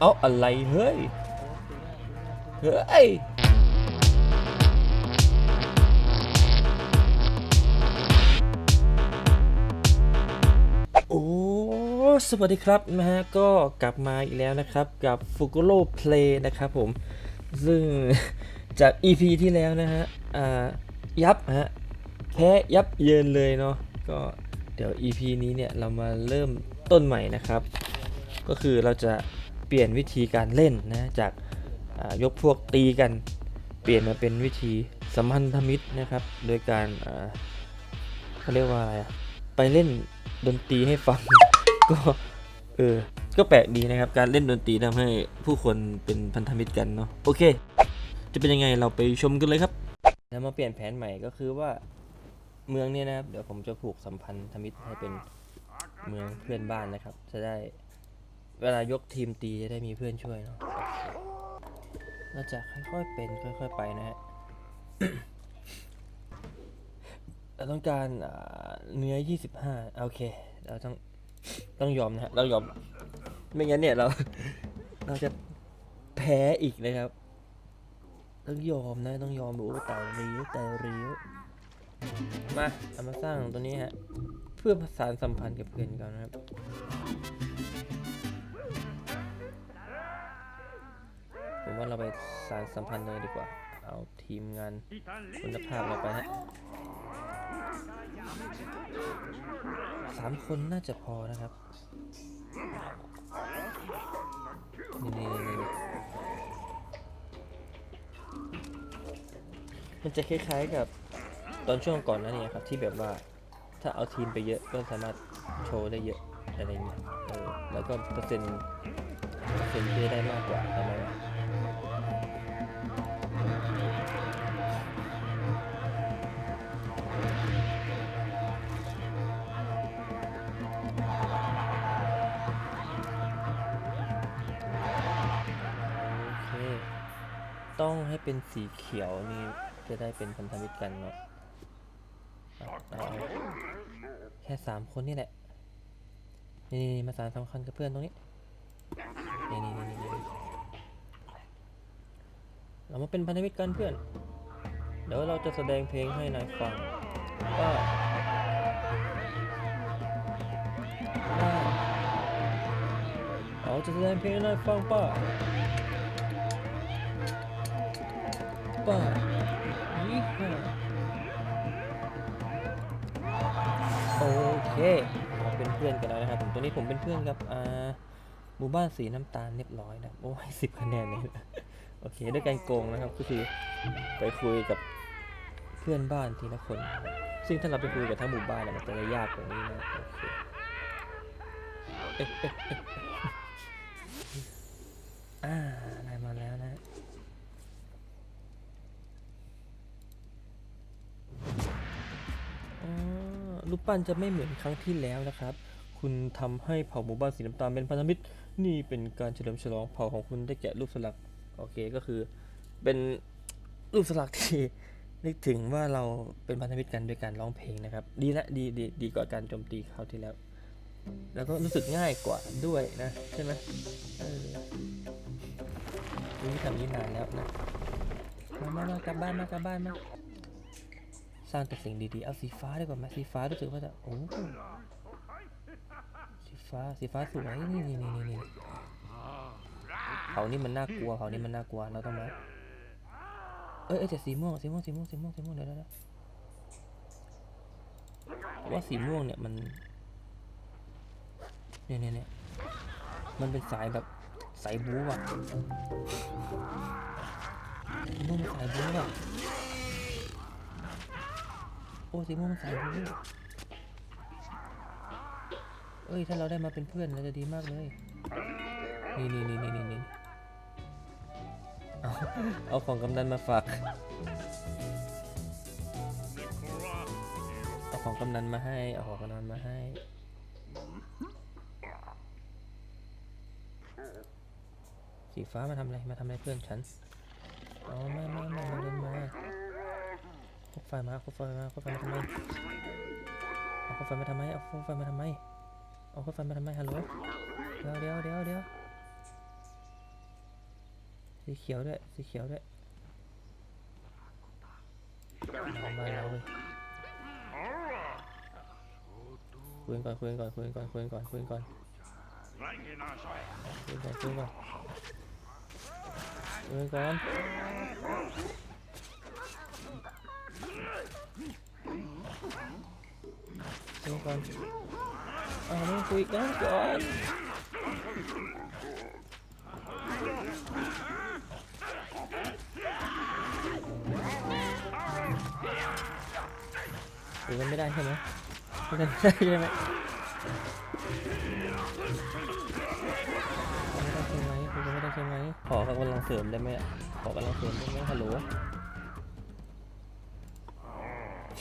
เอาอะไรเฮ้ย เฮ้ยโอ้สวัสดีครับนะฮะก็กลับมาอีกแล้วนะครับกับ f u g u r o Play นะครับผม ซึ่งจาก EP ที่แล้วนะฮะอ่ายับฮะแพ้ยับเยินเลยเนาะก็เดี๋ยว EP นี้เนี่ยเรามาเริ่มต้นใหม่นะครับ ก็คือเราจะ เปลี่ยนวิธีการเล่นนะจากยกพวกตีกัน เปลี่ยนมาเป็นวิธีสัมพันธมิตรนะครับ โดยการเขาเรียกว่าอะไรไปเล่นดนตรีให้ฟังก็เออก็แปลกดีนะครับ การเล่นดนตรีทำให้ผู้คนเป็นพันธมิตรกันเนาะโอเค จะเป็นยังไงเราไปชมกันเลยครับ แล้วมาเปลี่ยนแผนใหม่ก็คือว่าเมืองเนี่ยนะครับ เดี๋ยวผมจะผูกสัมพันธมิตรให้เป็นเมืองเพื่อนบ้านนะครับ จะได้ เวลายกทีมตีจะได้มีเพื่อนช่วยเนาะเราจะค่อยๆเป็นค่อยๆไปนะฮะเราต้องการเนื้อ 25 โอเค เราต้องต้องยอมนะฮะเรายอม ไม่งั้นเนี่ยเราเราจะแพ้อีกนะครับ ต้องยอมนะต้องยอมรู้แต่ริ้วแต่ริ้วมาเอามาสร้างตัวนี้ฮะ เพื่อประสานสัมพันธ์กับเพื่อนกันนะครับ ผมว่าเราไปสารสัมพันธ์เลยดีกว่า เอาทีมงานคุณภาพเราไปฮะสามคนน่าจะพอนะครับ นี่นี่นี่มันจะคล้ายๆกับตอนช่วงก่อนนั้านนี่ครับ ที่แบบว่าถ้าเอาทีมไปเยอะก็สามารถโชว์ได้เยอะอะไรเงี้ยเออแล้วก็เปอร์เซ็นต์เปอร์เซ็นต์ที่ได้มากกว่าทำไมวะโเป็นสีเขียวนี่จะได้เป็นพันธมิตรกันเนาะแค่สามคนนี่แหละ นี่นี่มาสารสำคัญกับเพื่อนตรงนี้นี่นี่นี่นี่เรามาเป็นพันธมิตรกันเพื่อน เดี๋ยวเราจะแสดงเพลงให้นายฟังว่าเราจะแสดงเพลงให้นายฟังป้ ป้ายี่ห้าโอเคเราเป็นเพื่อนกันแล้วนะครับผมตัวนี้ผมเป็นเพื่อนกับอ่าหมู่บ้านสีน้ำตาลเรียบร้อยนะโอ้ยสิบคะแนนเลยโอเคด้วยการโกงนะครับก็คือไปคุยกับเพื่อนบ้านทีละคน ซึ่งถ้าเราไปคุยกับทั้งหมู่บ้านเนี่ยมันจะยากกว่านี้นะโอเคเอ๊ะเอ๊ะเอ๊ะอ่า รูปปั้นจะไม่เหมือนครั้งที่แล้วนะครับ คุณทำให้เผ่าหมู่บ้านสีน้ำตาลเป็นพันธมิตร นี่เป็นการเฉลิมฉลองเผ่าของคุณได้แกะรูปสลัก โอเคก็คือเป็นรูปสลักที่นึกถึงว่าเราเป็นพันธมิตรกันโดยการร้องเพลงนะครับ ดีละดีดีดีกว่าการโจมตีคราวที่แล้ว แล้วก็รู้สึกง่ายกว่าด้วยนะใช่ไหมเออนี่ทำนี้นานแล้วนะ มา มามากลับบ้านมากลับบ้านมา ร้างแต่สิ่งดีๆ เอาสีฟ้าดีกว่าไหมสีฟ้ารู้สึกว่าจะ โอ้ สีฟ้า สีฟ้าสวย นี่นี่นี่นี่เขานี่มันน่ากลัวเขานี่มันน่ากลัว เราต้องมาเอ้ยเอ้ยแต่สีม่วง สีม่วง สีม่วง สีม่วง สีม่วงเดี๋ยวเดี๋ยวเดี๋ยวว่าสีม่วงเนี่ยมัน เนี่ยเนี่ยเนี่ยมันเป็นสายแบบสายบู๊อะสีม่วงเป็นสายบู๊อะ โอ้สีม่วงมันสายบู๊เอ้ย ถ้าเราได้มาเป็นเพื่อนเราจะดีมากเลย นี่นี่นี่นี่นี่นี่เอาเอาของกำนันมาฝาก เอาของกำนันมาให้ เอาของกำนันมาให้ สีฟ้ามาทำอะไร มาทำอะไรเพื่อนฉัน อ๋อมามามามาเดินมา พกไฟมาพกไฟมาพกไฟมาทำไมเอาพกไฟมาทำไมเอาพกไฟมาทำไมเอาพกไฟมาทำไมฮัลโหลเดี๋ยวเดี๋ยวเดี๋ยวเดี๋ยวสีเขียวด้วยสีเขียวด้วยเอามาเราเลยคุยก่อนคุยก่อนคุยก่อนคุยก่อนคุยก่อนคุยก่อนคุยก่อนคุยก่อน คุยกันก่อนอ่าไม่คุยกันก่อนคุยกันไม่ได้ใช่ไหมคุยกันไม่ได้ใช่ไหมไม่ได้ใช่ไหมคุยกันไม่ได้ใช่ไหมขอกำลังเสริมได้ไหมอะขอกำลังเสริมได้ไหมฮัลโหล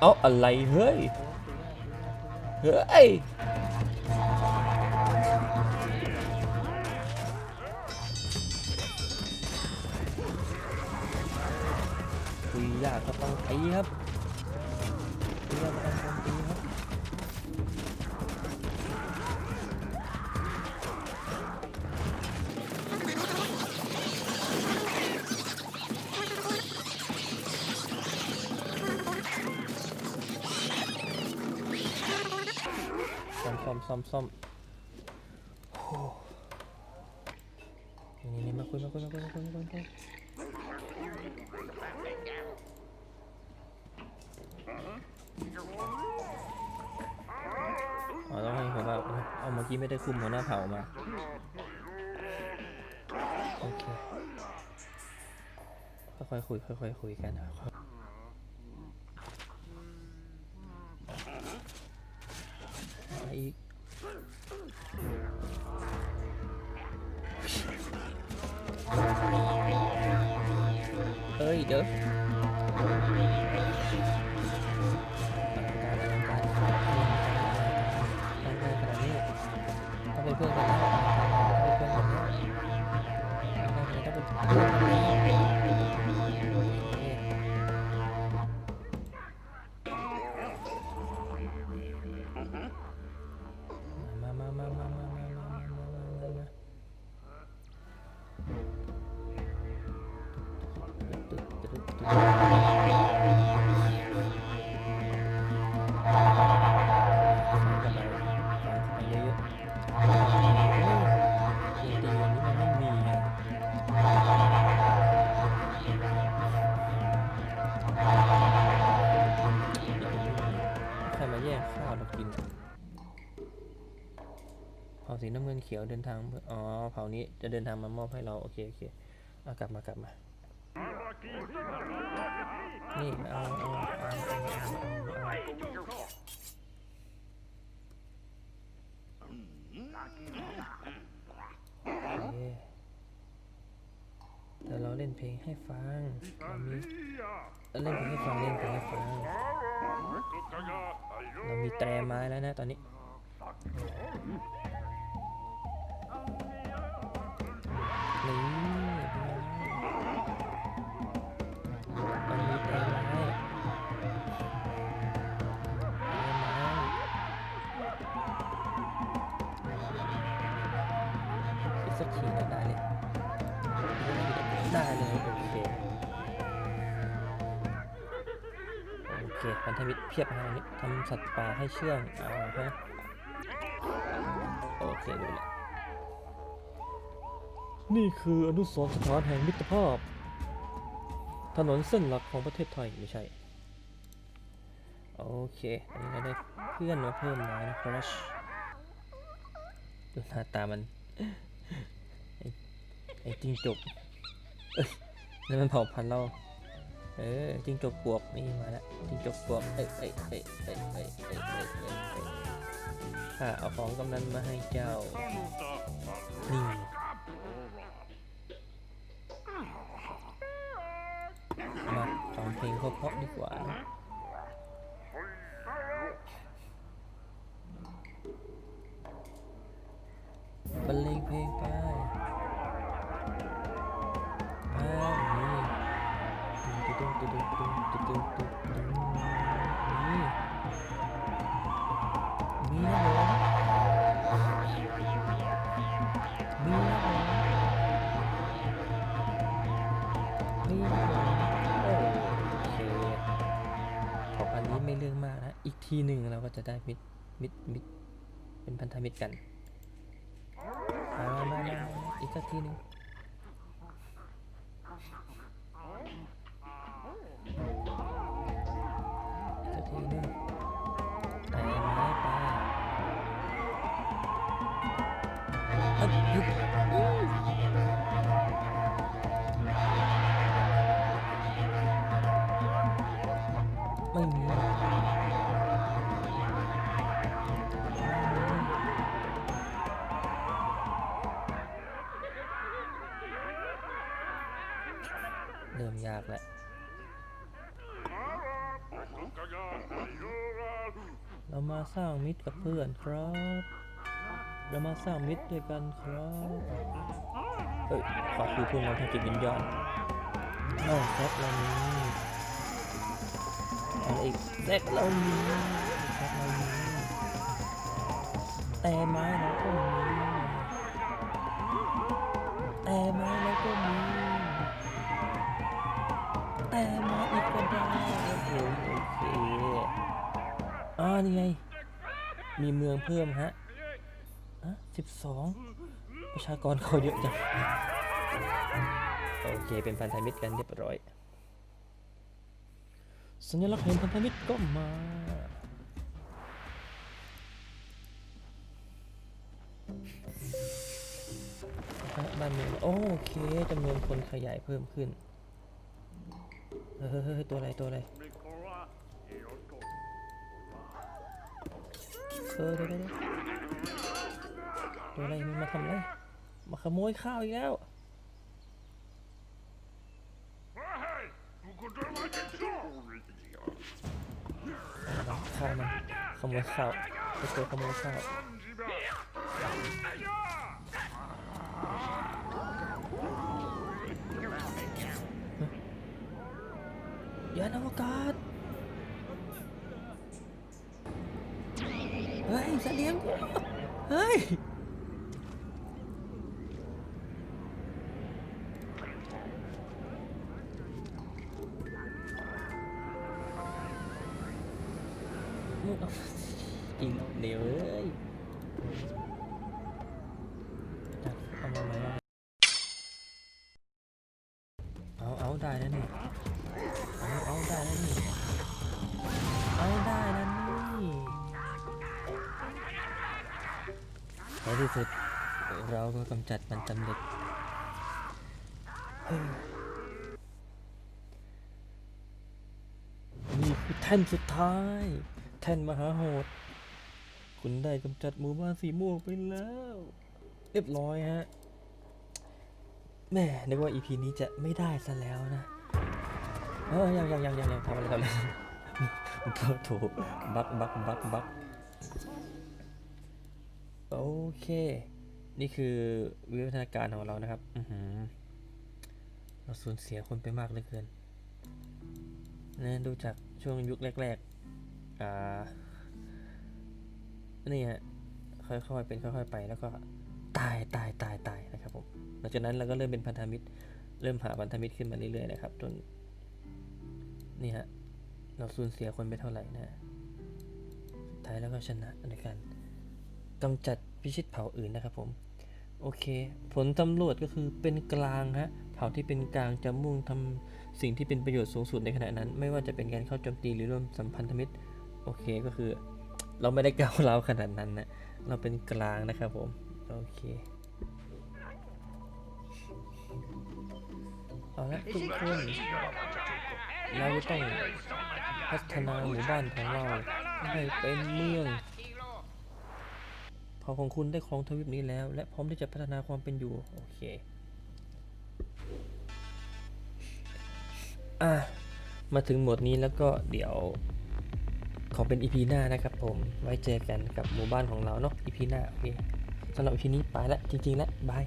เอาอะไรเฮ้ย เฮ้ย ซ่อมซ่อมซ่มซ่อมโอ้นี่นี่มาคุยมาคุยมาคุยมาคุยมาคุยมาคุยอ๋อต้องให้ผมว่าเอาเมื่อกี้ไม่ได้คุมหัวหน้าเผามา โอเค ค่อยๆคุย ค่อยๆคุยกันนะ どう？ นเขียวเดินทางอ๋อเผ่านี้จะเดินทางมามอบให้เราโอเคโอเคเอากลับมากลับมา นี่เอาเอาเอาเอาเอาเอาโอเคเดี๋ยวเราเล่นเพลงให้ฟังเรามีเล่นเพลงให้ฟังเล่นเพลงให้ฟังเรามีแตรไม้แล้วนะตอนนี้ สักทีนะได้เลยได้เลยโอเคโอเคพันธมิตรเพียบนะนี้ทำสัตว์ป่าให้เชื่องเอาฮะโอเคดูลวนี่คืออนุสรณ์สถานแห่งมิตรภาพ ถนนเส้นหลักของประเทศไทยไม่ใช่ โอเคอันนี้เราได้เพื่อนมาเพิ่มแล้วนะครับดูหน้าตามัน ไอ้จิ้งจกนั่นมันเผ่าพันธุ์เรา เออจิ้งจกปวกนี่มาแล้วจิ้งจกปวกเอ้ยเอ้ยเอ้ยเอ้ยเอ้ยเอ้ยเอ้ยเอ้ยเอ้ยข้าเอาของกำนันมาให้เจ้า นี่มาฟังเพลงเพราะๆดีกว่า นี่โอเคของอันนี้ไม่เรื่องมากนะ อีกทีหนึ่งเราก็จะได้มิดมิดมิดเป็นพันธมิตรกันมามามาอีกสักทีหนึ่ง ไม่มีเริ่มยากแล้วเรามาสร้างมิตรกับเพื่อนครับ เรามาสร้างมิตรด้วยกันครับเฮ้ยขอคือพูดเราทางจิตวิญญาณน้องแซกเรามี ไอีกแซกเรามีแซกเรามีแต่ไม้เราก็มีแต่ไม้เราก็มีแต่ไม้อีกก็ได้โอ้โหโอเคอ่านี่ไง มีเมืองเพิ่มฮะอะสิบสองประชากรเขาเยอะจัง โอเค เป็นพันธมิตรกันเรียบร้อย สัญลักษณ์แห่งพันธมิตรก็มาบ้านเมืองโอเคจำนวนคนขยายเพิ่มขึ้น เฮ้ยเฮ้ยเฮ้ยตัวอะไรตัวอะไรเออเดี๋ยวเดี๋ยวเดี๋ยวตัวอะไรมันมาทำอะไร มาขโมยข้าวอีกแล้ว ข้าวมันขโมยข้าวไปตัวขโมยข้าวยานอวกาศเฮ้ยเสลียงเฮ้ย มึงเดี๋ยวเอ้ยเอามาไหมเอาเอาได้แล้วนี่เอาเอาได้แล้วนี่เอาได้แล้วนี่ในที่สุดเราก็กำจัดมันสำเร็จนี่คือแท่นสุดท้าย แท่นมหาโหด คุณได้กำจัดหมู่บ้านสีม่วงไปแล้ว เรียบร้อยฮะแม่นึกว่า EP นี้จะไม่ได้ซะแล้วนะเออยังยังยังยังยังทำอะไรทำอะไรโทษถูกบักบักบักบักโอเค นี่คือวิวัฒนาการของเรานะครับอือเราสูญเสียคนไปมากเหลือเกินนะดูจากช่วงยุคแรก อ่านี่ฮะค่อยๆเป็นค่อยๆไปแล้วก็ตายตายตายตายนะครับผมหลังจากนั้นเราก็เริ่มเป็นพันธมิตร เริ่มหาพันธมิตรขึ้นมาเรื่อยๆนะครับจนนี่ฮะเราสูญเสียคนไปเท่าไหร่นะท้ายแล้วก็ชนะในการกำจัดพิชิตเผ่าอื่นนะครับผมโอเค ผลสำรวจก็คือเป็นกลางฮะเผ่าที่เป็นกลางจะมุ่งทำสิ่งที่เป็นประโยชน์สูงสุดในขณะนั้น ไม่ว่าจะเป็นการเข้าโจมตีหรือร่วมสัมพันธมิตร โอเคก็คือ เราไม่ได้ก้าวร้าวขนาดนั้นนะเราเป็นกลางนะครับผมโอเคเอาละทุกคนเราจะต้องพัฒนาหมู่บ้านของเราให้เป็นเมืองเผ่าของคุณได้ครองทวีปนี้แล้ว และพร้อมที่จะพัฒนาความเป็นอยู่โอเคอะมาถึงหมวดนี้แล้วก็เดี๋ยว ขอเป็น EP หน้านะครับผม ไว้เจอกันกับหมู่บ้านของเราเนาะ EP หน้าโอเคสำหรับ EP นี้ไปแล้วจริงๆแล้วบาย